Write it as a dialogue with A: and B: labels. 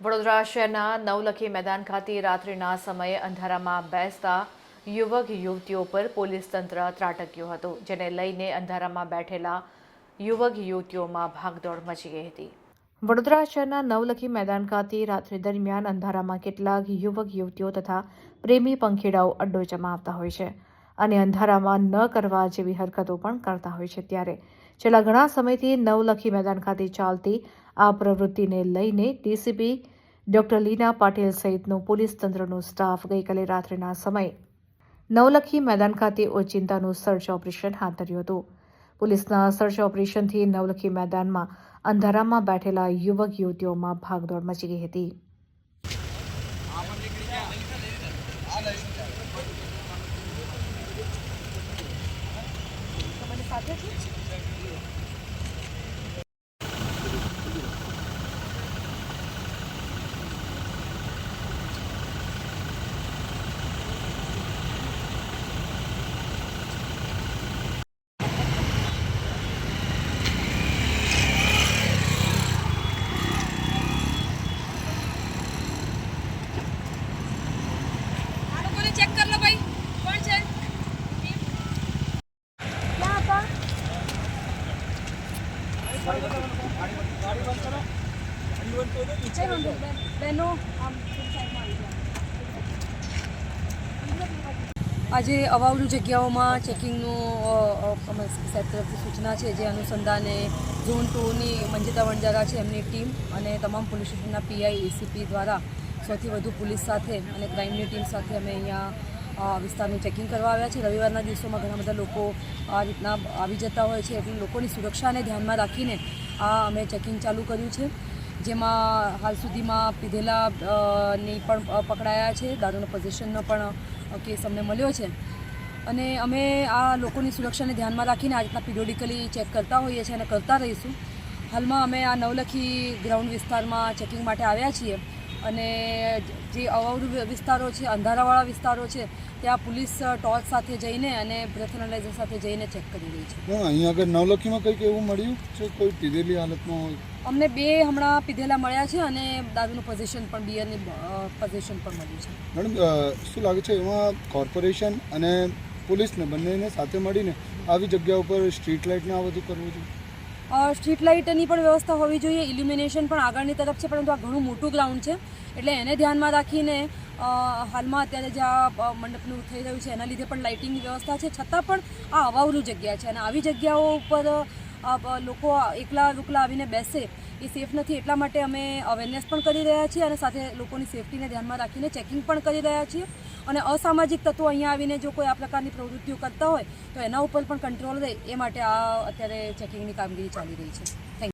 A: વડોદરા શહેરના નવલખી મેદાન ખાતે રાત્રિના સમયે અંધારામાં બેસતા યુવક યુવતીઓ પર પોલીસ તંત્ર ત્રાટક્યું હતું, જેને લઈને અંધારામાં બેઠેલા યુવક યુવતીઓમાં ભાગદોડ મચી ગઈ હતી. વડોદરા શહેરના નવલખી મેદાન ખાતે રાત્રિ દરમિયાન અંધારામાં કેટલાક યુવક યુવતીઓ તથા પ્રેમી પંખીડાઓ અડ્ડો જમાવતા હોય છે અને અંધારામાં ન કરવા જેવી હરકતો પણ કરતા હોય છે ત્યારે. છેલ્લા ઘણા સમયથી નવલખી મેદાન ખાતે ચાલતી આ પ્રવૃત્તિને લઈને ડીસીપી ડોક્ટર લીના પાટીલ સહિતનો પોલીસ તંત્રનો સ્ટાફ ગઈકાલે રાત્રિના સમયે નવલખી મેદાન ખાતે ઓચિંતાનું સર્ચ ઓપરેશન હાથ ધર્યું હતું. પોલીસના સર્ચ ઓપરેશનથી નવલખી મેદાનમાં અંધારામાં બેઠેલા યુવક યુવતીઓમાં ભાગદોડ મચી ગઈ હતી.
B: આ લોકોને ચેક કર લો ભાઈ. કોણ છે? ક્યાં હતા. આજે અવાવરું જગ્યાઓમાં ચેકિંગનું સાહેબ તરફથી સૂચના છે જે અનુસંધાને ઝોન ટુની મંજિતા વણજારા છે એમની ટીમ અને તમામ પોલીસ સ્ટેશનના પીઆઈ એસીપી દ્વારા સૌથી વધુ પોલીસ સાથે અને ક્રાઇમની ટીમ સાથે અમે અહીંયા વિસ્તારનું ચેકિંગ કરવા આવ્યા છે રવિવારના દિવસોમાં ઘણા બધા લોકો આ રીતના આવી જતા હોય છે એટલે લોકોની સુરક્ષાને ધ્યાનમાં રાખીને આ અમે ચેકિંગ ચાલુ કર્યું છે. જેમાં હાલ સુધીમાં પીધેલા ની પણ પકડાયા છે. દારૂનો પોઝિશનનો પણ કેસ અમને મળ્યો છે. અને અમે આ લોકોની સુરક્ષાને ધ્યાનમાં રાખીને આ રીતના પિરિયોડિકલી ચેક કરતા હોઈએ છીએ અને કરતા રહીશું. હાલમાં અમે આ નવલખી ગ્રાઉન્ડ વિસ્તારમાં ચેકિંગ માટે આવ્યા છીએ. અને જે અવાવરું વિસ્તારો છે અંધારાવાળા વિસ્તારો છે ત્યાં પોલીસ ટોર્ચ સાથે જઈને અને બ્રેથ એનાલાઇઝર સાથે જઈને ચેક કરી રહી છે.
C: અહીંયા આગળ નવલખીમાં કંઈક એવું મળ્યું છે? કોઈ પીધેલી હાલતમાં હોય?
B: અમને બે હમણાં પીધેલા મળ્યા છે અને દારૂનું પોઝિશન પણ બિયરની પોઝિશન પણ મળ્યું છે.
C: મેડમ શું લાગે છે એમાં કોર્પોરેશન અને પોલીસને બંનેને સાથે મળીને આવી જગ્યા ઉપર સ્ટ્રીટ લાઇટને આ બધું કરવું જોઈએ?
B: સ્ટ્રીટ લાઇટની પણ વ્યવસ્થા હોવી જોઈએ, ઇલ્યુમિનેશન પણ આગળની તરફ છે, પરંતુ આ ઘણું મોટું ગ્રાઉન્ડ છે. એટલે એને ધ્યાનમાં રાખીને હાલમાં અત્યારે જે આ મંડપનું થઈ રહ્યું છે, એના લીધે પણ લાઇટિંગની વ્યવસ્થા છે. છતાં પણ આ અવાવરું જગ્યા છે અને આવી જગ્યાઓ ઉપર લોકો એકલા રૂકલા આવીને બેસે એ સેફ નથી. એટલા માટે અમે અવેરનેસ પણ કરી રહ્યા છીએ અને સાથે લોકોની સેફટીને ધ્યાનમાં રાખીને ચેકિંગ પણ કરી રહ્યા છીએ. અને અસામાજિક તત્વો અહીંયા આવીને જો કોઈ આ પ્રકારની પ્રવૃત્તિઓ કરતા હોય, તો એના ઉપર પણ કંટ્રોલ રહે. એ માટે આ અત્યારે ચેકિંગની કામગીરી ચાલી રહી છે. થેન્ક